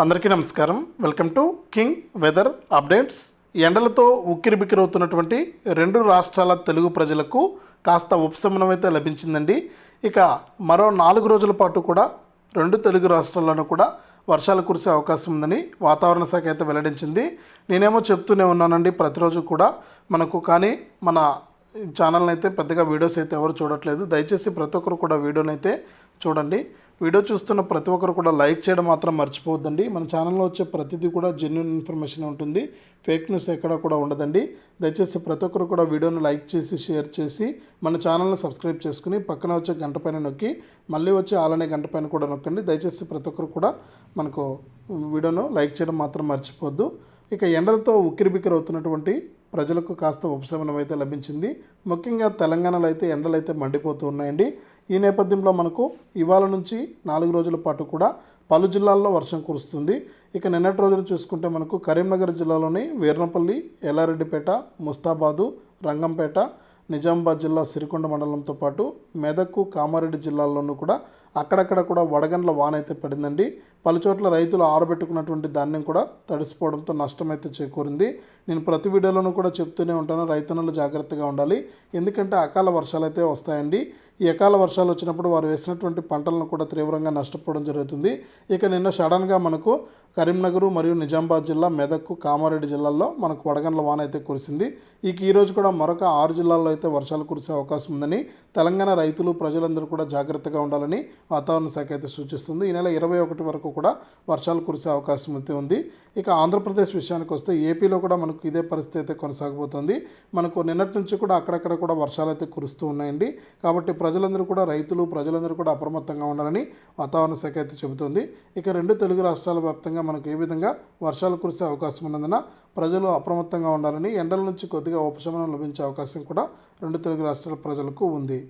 అందరికీ నమస్కారం. Welcome to king weather updates. ఎండలతో ఉక్కిరిబిక్కిరవుతున్నటువంటి రెండు రాష్ట్రాల తెలుగు ప్రజలకు కాస్త ఉపశమనం అయితే లభించిందండి. ఇక మరో నాలుగు రోజుల పాటు కూడా రెండు తెలుగు రాష్ట్రాల్లోనూ కూడా వర్షాలు కురిసే అవకాశం ఉందని వాతావరణ శాఖ అయితే వెల్లడించింది. నేనేమో చెప్తూనే ఉన్నానండి ప్రతిరోజు కూడా మనకు కానీ మన ఛానల్ని అయితే పెద్దగా వీడియోస్ అయితే ఎవరు చూడట్లేదు. దయచేసి ప్రతి ఒక్కరు కూడా వీడియోని అయితే చూడండి. వీడియో చూస్తున్న ప్రతి ఒక్కరు కూడా లైక్ చేయడం మాత్రం మర్చిపోవద్దండి. మన ఛానల్లో వచ్చే ప్రతిదీ కూడా జెన్యున్ ఇన్ఫర్మేషన్ ఉంటుంది. ఫేక్ న్యూస్ ఎక్కడ కూడా ఉండదండి. దయచేసి ప్రతి ఒక్కరు కూడా వీడియోని లైక్ చేసి షేర్ చేసి మన ఛానల్ని సబ్స్క్రైబ్ చేసుకుని పక్కన వచ్చే గంట పైన నొక్కి మళ్ళీ వచ్చే ఆలనే గంట పైన కూడా నొక్కండి. దయచేసి ప్రతి ఒక్కరు కూడా మనకు వీడియోను లైక్ చేయడం మాత్రం మర్చిపోవద్దు. ఇక ఎండలతో ఉక్కిరిబిక్కిరి అవుతున్నటువంటి ప్రజలకు కాస్త ఉపశమనం అయితే లభించింది. ముఖ్యంగా తెలంగాణలో అయితే ఎండలు అయితే మండిపోతూ ఉన్నాయండి. ఈ నేపథ్యంలో మనకు ఇవాళ నుంచి నాలుగు రోజుల పాటు కూడా పలు జిల్లాల్లో వర్షం కురుస్తుంది. ఇక నిన్నటి రోజున చూసుకుంటే మనకు కరీంనగర్ జిల్లాలోని వీర్నపల్లి ఎల్లారెడ్డిపేట ముస్తాబాదు రంగంపేట నిజామాబాద్ జిల్లా సిరికొండ మండలంతో పాటు మెదక్ కామారెడ్డి జిల్లాల్లోనూ కూడా అక్కడక్కడ కూడా వడగండ్ల వాన అయితే పడిందండి. పలుచోట్ల రైతులు ఆరబెట్టుకున్నటువంటి ధాన్యం కూడా తడిసిపోవడంతో నష్టం అయితే చేకూరింది. నేను ప్రతి వీడియోలోనూ కూడా చెప్తూనే ఉంటాను రైతన్నులు జాగ్రత్తగా ఉండాలి. ఎందుకంటే అకాల వర్షాలు అయితే వస్తాయండి. ఈ అకాల వర్షాలు వచ్చినప్పుడు వారు వేసినటువంటి పంటలను కూడా తీవ్రంగా నష్టపోవడం జరుగుతుంది. ఇక నిన్న సడన్గా మనకు కరీంనగర్ మరియు నిజామాబాద్ జిల్లా మెదక్ కామారెడ్డి జిల్లాల్లో మనకు వడగండ్ల వాన అయితే కురిసింది. ఇక ఈరోజు కూడా మరొక ఆరు జిల్లాల్లో అయితే వర్షాలు కురిసే అవకాశం ఉందని తెలంగాణ రైతులు ప్రజలందరూ కూడా జాగ్రత్తగా ఉండాలని వాతావరణ శాఖ అయితే సూచిస్తుంది. ఈ నెల ఇరవై ఒకటి వరకు కూడా వర్షాలు కురిసే అవకాశం అయితే ఉంది. ఇక ఆంధ్రప్రదేశ్ విషయానికి వస్తే ఏపీలో కూడా మనకు ఇదే పరిస్థితి అయితే కొనసాగబోతోంది. మనకు నిన్నటి నుంచి కూడా అక్కడక్కడ కూడా వర్షాలు అయితే కురుస్తూ ఉన్నాయండి. కాబట్టి ప్రజలందరూ కూడా రైతులు ప్రజలందరూ కూడా అప్రమత్తంగా ఉండాలని వాతావరణ శాఖ అయితే చెబుతోంది. ఇక రెండు తెలుగు రాష్ట్రాల వ్యాప్తంగా మనకు ఏ విధంగా వర్షాలు కురిసే అవకాశం ఉన్నందున ప్రజలు అప్రమత్తంగా ఉండాలని ఎండల నుంచి కొద్దిగా ఉపశమనం లభించే అవకాశం కూడా రెండు తెలుగు రాష్ట్రాల ప్రజలకు ఉంది.